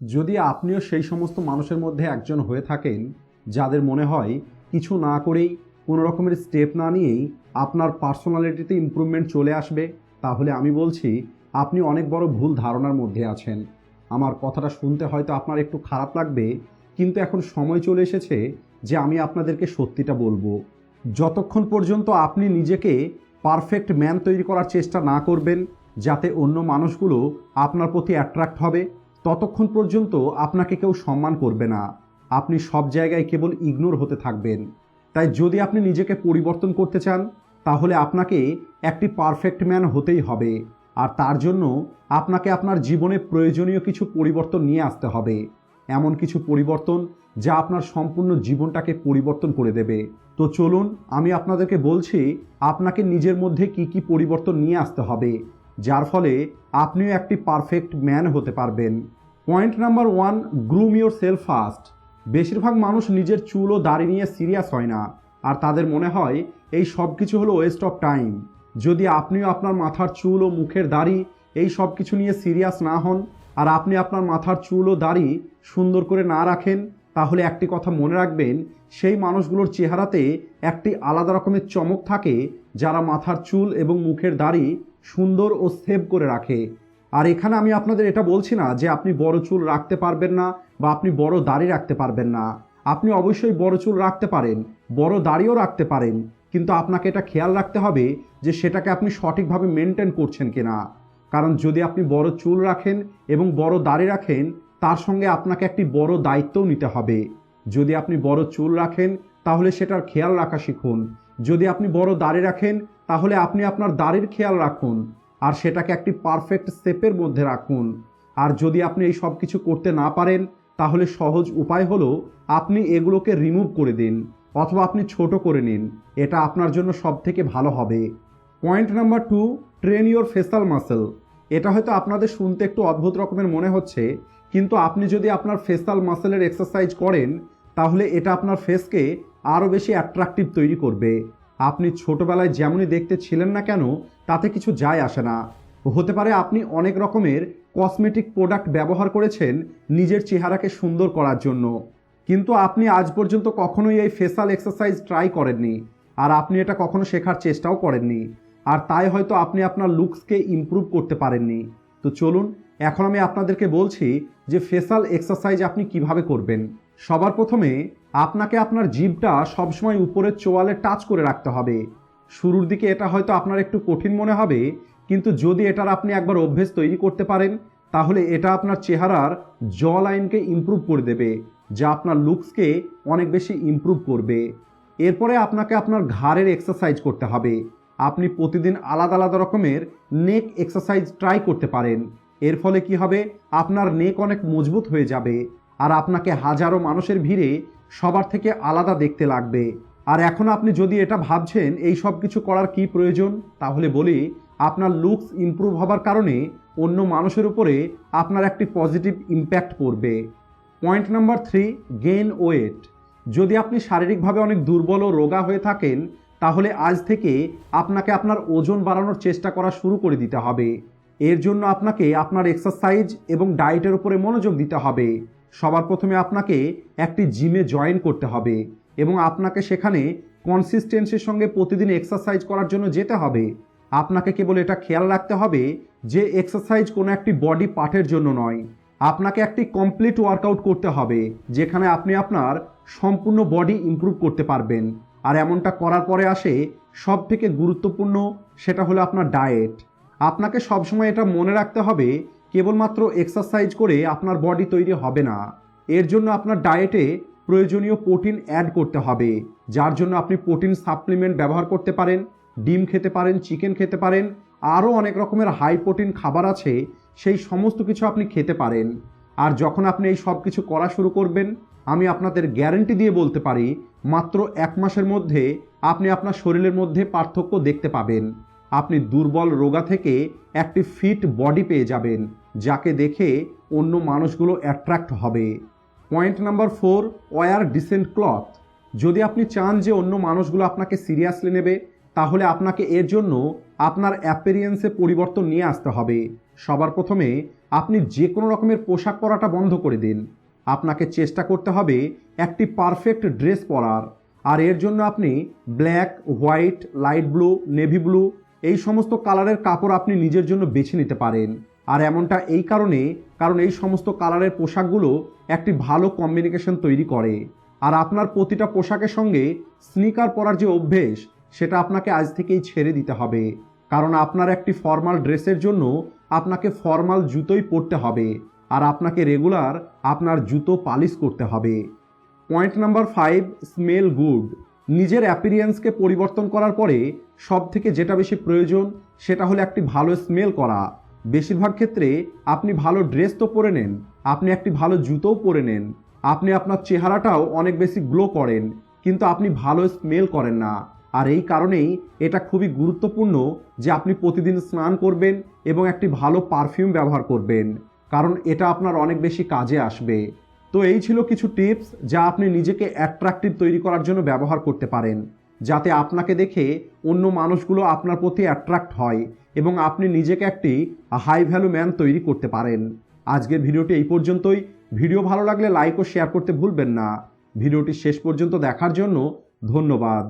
যদি আপনিও সেই সমস্ত মানুষের মধ্যে একজন হয়ে থাকেন, যাদের মনে হয় কিছু না করেই, কোনো রকমের স্টেপ না নিয়েই আপনার পার্সোনালিটিতে ইমপ্রুভমেন্ট চলে আসবে, তাহলে আমি বলছি, আপনি অনেক বড় ভুল ধারণার মধ্যে আছেন। আমার কথাটা শুনতে হয়তো আপনার একটু খারাপ লাগবে, কিন্তু এখন সময় চলে এসেছে যে আমি আপনাদেরকে সত্যিটা বলব। যতক্ষণ পর্যন্ত আপনি নিজেকে পারফেক্ট ম্যান তৈরি করার চেষ্টা না করবেন, যাতে অন্য মানুষগুলো আপনার প্রতি অ্যাট্রাক্ট হবে ততক্ষণ পর্যন্ত আপনাকে কেউ সম্মান করবে না। আপনি সব জায়গায় কেবল ইগনোর হতে থাকবেন। তাই যদি আপনি নিজেকে পরিবর্তন করতে চান, তাহলে আপনাকে একটি পারফেক্ট ম্যান হতেই হবে। আর তার জন্য আপনাকে আপনার জীবনে প্রয়োজনীয় কিছু পরিবর্তন নিয়ে আসতে হবে। এমন কিছু পরিবর্তন যা আপনার সম্পূর্ণ জীবনটাকে পরিবর্তন করে দেবে। তো চলুন, আমি আপনাদেরকে বলছি, আপনাকে নিজের মধ্যে কি কি পরিবর্তন নিয়ে আসতে হবে। যার ফলে আপনিও একটি পারফেক্ট ম্যান হতে পারবেন। Point number one groom yourself first বেশিরভাগ মানুষ নিজের চুল ও দাড়ি নিয়ে সিরিয়াস হয় না, আর তাদের মনে হয় এই সব কিছু হলো ওয়েস্ট অফ টাইম যদি আপনিও আপনার মাথার চুল ও মুখের দাড়ি এই সব কিছু নিয়ে সিরিয়াস না হন, আর আপনি আপনার মাথার চুল ও দাড়ি সুন্দর করে না রাখেন, তাহলে একটি কথা মনে রাখবেন, সেই মানুষগুলোর চেহারাতে একটি আলাদা রকমের চমক থাকে যারা মাথার চুল এবং মুখের দাড়ি সুন্দর ও সেভ করে রাখে। আর এখানে আমি আপনাদের এটা বলছি না যে আপনি বড় চুল রাখতে পারবেন না বা আপনি বড় দাড়ি রাখতে পারবেন না। আপনি অবশ্যই বড় চুল রাখতে পারেন, বড় দাড়িও রাখতে পারেন, কিন্তু আপনাকে এটা খেয়াল রাখতে হবে যে সেটাকে আপনি সঠিকভাবে মেনটেন করছেন কিনা। কারণ যদি আপনি বড় চুল রাখেন এবং বড় দাড়ি রাখেন, তার সঙ্গে আপনাকে একটি বড় দায়িত্বও নিতে হবে। যদি আপনি বড় চুল রাখেন, তাহলে সেটার খেয়াল রাখা শিখুন। যদি আপনি বড় দাড়ি রাখেন, তাহলে আপনি আপনার দাড়ির খেয়াল রাখুন, আর সেটাকে একটি পারফেক্ট স্টেপের মধ্যে রাখুন। আর যদি আপনি এই সব কিছু করতে না পারেন, তাহলে সহজ উপায় হলো আপনি এগুলোকে রিমুভ করে দিন, অথবা আপনি ছোট করে নিন, এটা আপনার জন্য সব থেকে ভালো হবে। Point number two train your facial muscle এটা হয়তো আপনাদের শুনতে একটু অদ্ভুত রকমের মনে হচ্ছে, কিন্তু আপনি যদি আপনার ফেসাল মাসেলের এক্সারসাইজ করেন তাহলে এটা আপনার ফেসকে আরও বেশি অ্যাট্রাকটিভ তৈরি করবে। আপনি ছোটবেলায় যেমনই দেখতে ছিলেন না কেন, তাতে কিছু যায় আসে না। হতে পারে আপনি অনেক রকমের কসমেটিক প্রোডাক্ট ব্যবহার করেছেন নিজের চেহারাকে সুন্দর করার জন্য। কিন্তু আপনি আজ পর্যন্ত কখনোই এই ফেসাল এক্সারসাইজ ট্রাই করেননি। আর আপনি এটা কখনো শেখার চেষ্টাও করেননি। আর তাই হয়তো আপনি আপনার লুকসকে ইমপ্রুভ করতে পারেননি। তো চলুন এখন আমি আপনাদেরকে বলছি যে ফেসাল এক্সারসাইজ আপনি কীভাবে করবেন। সবার প্রথমে আপনাকে আপনার জিভটা সবসময় উপরের চোয়ালে টাচ করে রাখতে হবে। শুরুর দিকে এটা হয়তো আপনার একটু কঠিন মনে হবে, কিন্তু যদি এটার আপনি একবার অভ্যেস তৈরি করতে পারেন, তাহলে এটা আপনার চেহারার জ লাইনকে ইমপ্রুভ করে দেবে, যা আপনার লুকসকে অনেক বেশি ইমপ্রুভ করবে। এরপরে আপনাকে আপনার ঘাড়ের এক্সারসাইজ করতে হবে। আপনি প্রতিদিন আলাদা আলাদা রকমের নেক এক্সারসাইজ ট্রাই করতে পারেন। এর ফলে কি হবে? আপনার নেক অনেক মজবুত হয়ে যাবে। আর আপনাকে হাজারো মানুষের ভিড়ে সবার থেকে আলাদা দেখতে লাগবে। আর এখন আপনি যদি এটা ভাবছেন, এই সব কিছু করার কি প্রয়োজন? তাহলে বলি, আপনার লুকস ইমপ্রুভ হবার কারণে অন্য মানুষের উপরে আপনার একটি পজিটিভ ইম্প্যাক্ট পড়বে। Point number three gain weight যদি আপনি শারীরিকভাবে অনেক দুর্বল ও রোগা হয়ে থাকেন, তাহলে আজ থেকে আপনাকে আপনার ওজন বাড়ানোর চেষ্টা করা শুরু করে দিতে হবে। এর জন্য আপনাকে আপনার এক্সারসাইজ এবং ডায়েটের উপরে মনোযোগ দিতে হবে। সবার প্রথমে আপনাকে একটি জিমে জয়েন করতে হবে এবং আপনাকে সেখানে কনসিস্টেন্সির সঙ্গে প্রতিদিন এক্সারসাইজ করার জন্য যেতে হবে। আপনাকে কেবল এটা খেয়াল রাখতে হবে যে এক্সারসাইজ কোনো একটি বডি পার্টের জন্য নয়। আপনাকে একটি কমপ্লিট ওয়ার্কআউট করতে হবে, যেখানে আপনি আপনার সম্পূর্ণ বডি ইমপ্রুভ করতে পারবেন। আর এমনটা করার পরে আসে সব থেকে গুরুত্বপূর্ণ সেটা হলো আপনার ডায়েট আপনাকে সবসময় এটা মনে রাখতে হবে, কেবলমাত্র এক্সারসাইজ করে আপনার বডি তৈরি হবে না। এর জন্য আপনার ডায়েটে প্রয়োজনীয় প্রোটিন অ্যাড করতে হবে, যার জন্য আপনি প্রোটিন সাপ্লিমেন্ট ব্যবহার করতে পারেন, ডিম খেতে পারেন চিকেন খেতে পারেন, আরও অনেক রকমের হাই প্রোটিন খাবার আছে, সেই সমস্ত কিছু আপনি খেতে পারেন। আর যখন আপনি এই সব কিছু করা শুরু করবেন, আমি আপনাদের গ্যারেন্টি দিয়ে বলতে পারি, মাত্র এক মাসের মধ্যে আপনি আপনার শরীরের মধ্যে পার্থক্য দেখতে পাবেন। আপনি দুর্বল রোগা থেকে একটি ফিট বডি পেয়ে যাবেন, যাকে দেখে অন্য মানুষগুলো অ্যাট্রাক্ট হবে। Point number four wear decent cloth যদি আপনি চান যে অন্য মানুষগুলো আপনাকে সিরিয়াসলি নেবে, তাহলে আপনাকে এর জন্য আপনার অ্যাপেরিয়েন্সে পরিবর্তন নিয়ে আসতে হবে। সবার প্রথমে আপনি যে কোনো রকমের পোশাক পরাটা বন্ধ করে দিন। আপনাকে চেষ্টা করতে হবে একটি পারফেক্ট ড্রেস পরার। আর এর জন্য আপনি black white light blue navy blue এই সমস্ত কালারের কাপড় আপনি নিজের জন্য বেছে নিতে পারেন। আর এমনটা এই কারণে, কারণ এই সমস্ত কালারের পোশাকগুলো একটি ভালো কম্বিনেশন তৈরি করে। আর আপনার প্রতিটা পোশাকের সঙ্গে স্নিকার পরার যে অভ্যেস, সেটা আপনাকে আজ থেকেই ছেড়ে দিতে হবে। কারণ আপনার একটি ফর্মাল ড্রেসের জন্য আপনাকে ফর্মাল জুতোই পরতে হবে। আর আপনাকে রেগুলার আপনার জুতো পালিশ করতে হবে। Point number five smell good নিজের অ্যাপিরিয়েন্সকে পরিবর্তন করার পরে সব থেকে যেটা বেশি প্রয়োজন সেটা হলো একটি ভালো স্মেল করা। বেশিরভাগ ক্ষেত্রে আপনি ভালো ড্রেস তো পরে নেন, আপনি একটি ভালো জুতোও পরে নেন, আপনি আপনার চেহারাটাও অনেক বেশি গ্লো করেন, কিন্তু আপনি ভালো স্মেল করেন না। আর এই কারণেই এটা খুবই গুরুত্বপূর্ণ যে আপনি প্রতিদিন স্নান করবেন এবং একটি ভালো পারফিউম ব্যবহার করবেন, কারণ এটা আপনার অনেক বেশি কাজে আসবে। তো এই ছিল কিছু টিপস যা আপনি নিজেকে অ্যাট্রাক্টিভ তৈরি করার জন্য ব্যবহার করতে পারেন, যাতে আপনাকে দেখে অন্য মানুষগুলো আপনার প্রতি অ্যাট্রাক্ট হয় এবং আপনি নিজেকে একটি হাই ভ্যালু ম্যান তৈরি করতে পারেন। আজকের ভিডিওটি এই পর্যন্তই। ভিডিও ভালো লাগলে লাইক ও শেয়ার করতে ভুলবেন না। ভিডিওটি শেষ পর্যন্ত দেখার জন্য ধন্যবাদ।